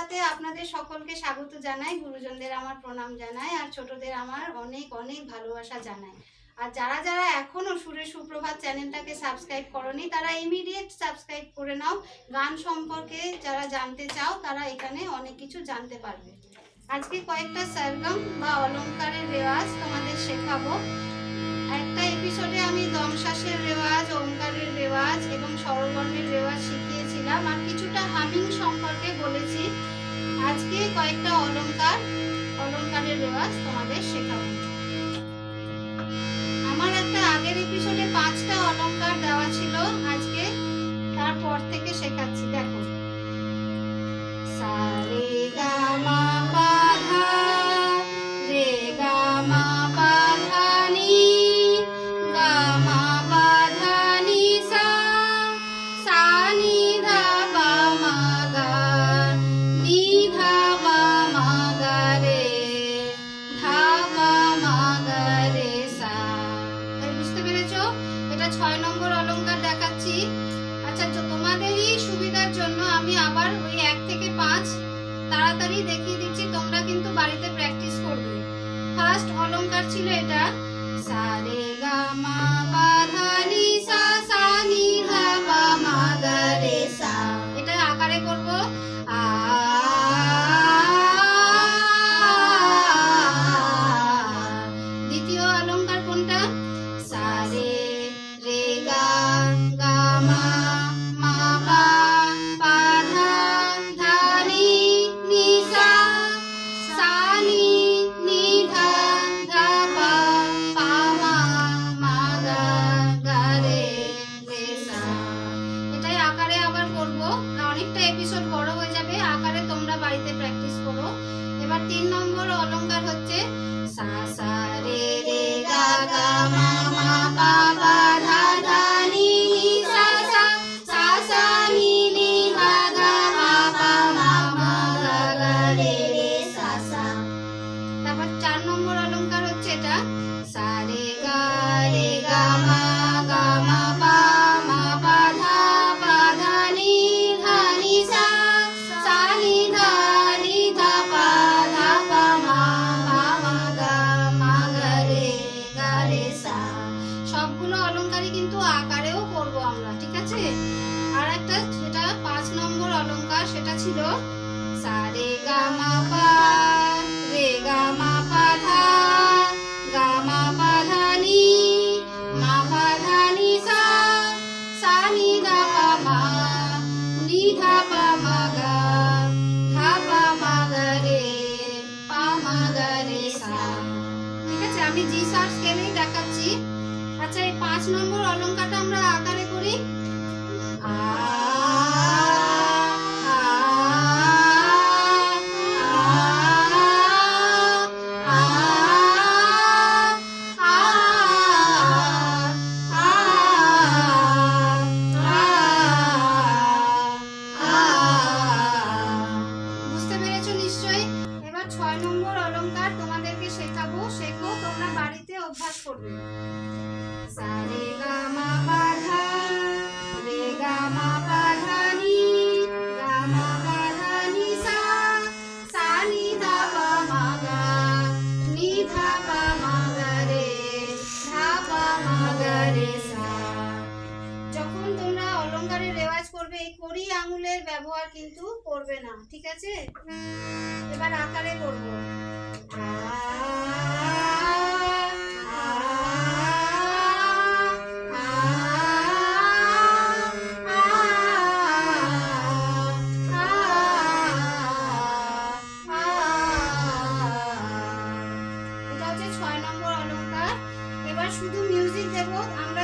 আবহাওয়াতে আপনাদের সকলকে স্বাগত জানাই, গুরুজনদের আমার প্রণাম জানাই, আর ছোটদের আমার অনেক অনেক ভালোবাসা জানাই। আর যারা যারা এখনও সুরে সুপ্রভাত চ্যানেলটাকে সাবস্ক্রাইব করনি, তারা ইমিডিয়েট সাবস্ক্রাইব করে নাও। গান সম্পর্কে যারা জানতে চাও, তারা এখানে অনেক কিছু জানতে পারবে। আজকে কয়েকটা সরগম বা অলঙ্কারের রেওয়াজ তোমাদের শেখাবো। একটা এপিসোডে আমি দমশ্বাসের রেওয়াজ ওমকারের রেওয়াজ এবং স্বরবর্ণের রেওয়াজ শিখিয়েছিলাম, আর কিছুটা হামিং সম্পর্কে বলেছি। আজকে কয়েকটা অলংকার, অলংকারের রেওয়াজ তোমাদের শেখাবো। আমার একটা আগের এপিসোডে পাঁচটা অলংকার দেওয়া ছিল, আজকে তারপর থেকে শেখাচ্ছি। দেখো सारे गा मा প্রত্যেকটা এপিসোড বড় হয়ে যাবে, আকারে তোমরা বাড়িতে প্র্যাকটিস করো। এবার তিন নম্বর অলঙ্কার হচ্ছে, সা সা, রে রে, গা গা, মা। নম্বর অলঙ্কারটা আমরা আকারে করি আর ছয় নম্বর অলঙ্কার তোমাদেরকে শেখাবো শেখো তোমরা বাড়িতে অভ্যাস করবে করবে না ঠিক আছে? এবার আকারে করব। শুধু মিউজিক দেব আমরা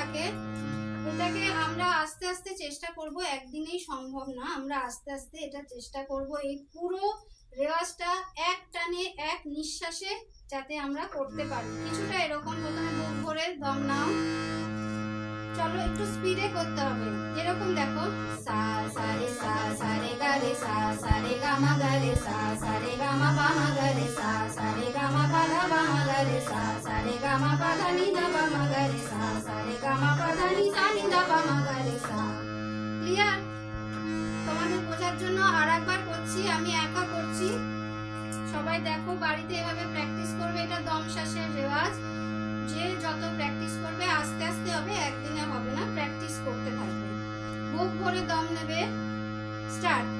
থাকে। এটাকে আমরা আস্তে আস্তে চেষ্টা করব, একদিনেই সম্ভব না। আমরা আস্তে আস্তে এটা চেষ্টা করব, এই পুরো রেওয়াজটা এক টানে, এক নিঃশ্বাসে যাতে আমরা করতে পারি। কিছুটা এরকম প্রথমে বুক ভরে দম নাও। চলো, একটু স্পিডে করতে হবে। যেরকম দেখো, সা সা, রে, সা সা, রে, গা, রে, সা সা, রে, গা, মা, গা, রে, সা সা, রে, গা, মা, পা, মা, গা, রে, সা সা তোমাদের বোঝার জন্য আর একবার করছি আমি একা করছি সবাই দেখো বাড়িতে এভাবে প্র্যাকটিস করবে এটা দম শ্বাসের রেওয়াজ যে যত প্র্যাকটিস করবে আস্তে আস্তে হবে একদিনে হবে না প্র্যাকটিস করতে থাকবে বুক ভরে দম নেবে স্টার্ট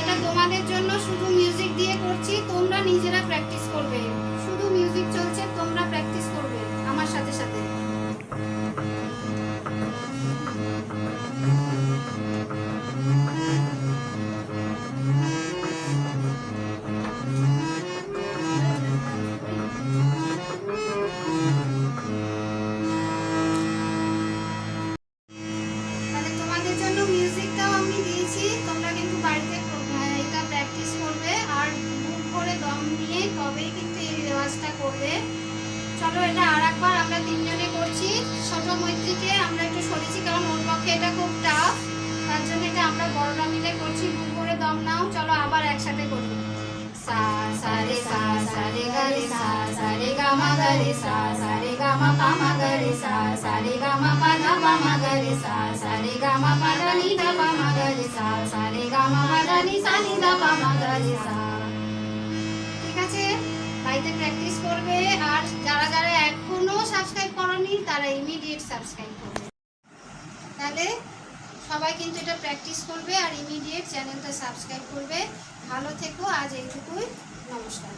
এটা তোমাদের জন্য শুধু মিউজিক দিয়ে করছি, তোমরা নিজেরা প্র্যাকটিস করবে। শুধু মিউজিক চলছে, তোমরা প্র্যাকটিস করবে, আমার সাথে সাথে। চলো এটা আর একবার আমরা তিনজনে করছি। ছোট মৈত্রীকে আমরা একটু সরেছি কারণ ওর পক্ষে এটা খুব টাফ তার জন্য এটা আমরা বড়রা মিলে করছি বুক করে দম নাও। চলো আবার একসাথে করি। সা সা, রে, সা সা, রে, গা, রে, সা সা, রে, গা, মা, গা, রে, সা সা, রে, গা, মা, পা, মা, গা, রে, সা সা, রে, গা, মা, পা ধা পা, মা, গা, রে, সা সা, রে, গা, মা, পা ধা নি ধা পা, মা, গা, রে, সা সা, রে, গা, মা, পা ধা নি, সা, নি ধা পা, মা, গা, রে, সা। বাড়িতে প্র্যাকটিস করবে আর যারা যারা এখনও সাবস্ক্রাইব করেনি তারা ইমিডিয়েট সাবস্ক্রাইব করবে। তাহলে সবাই কিন্তু এটা প্র্যাকটিস করবে আর ইমিডিয়েট চ্যানেলটা সাবস্ক্রাইব করবে। ভালো থেকো, আজ এইটুকুই। নমস্কার।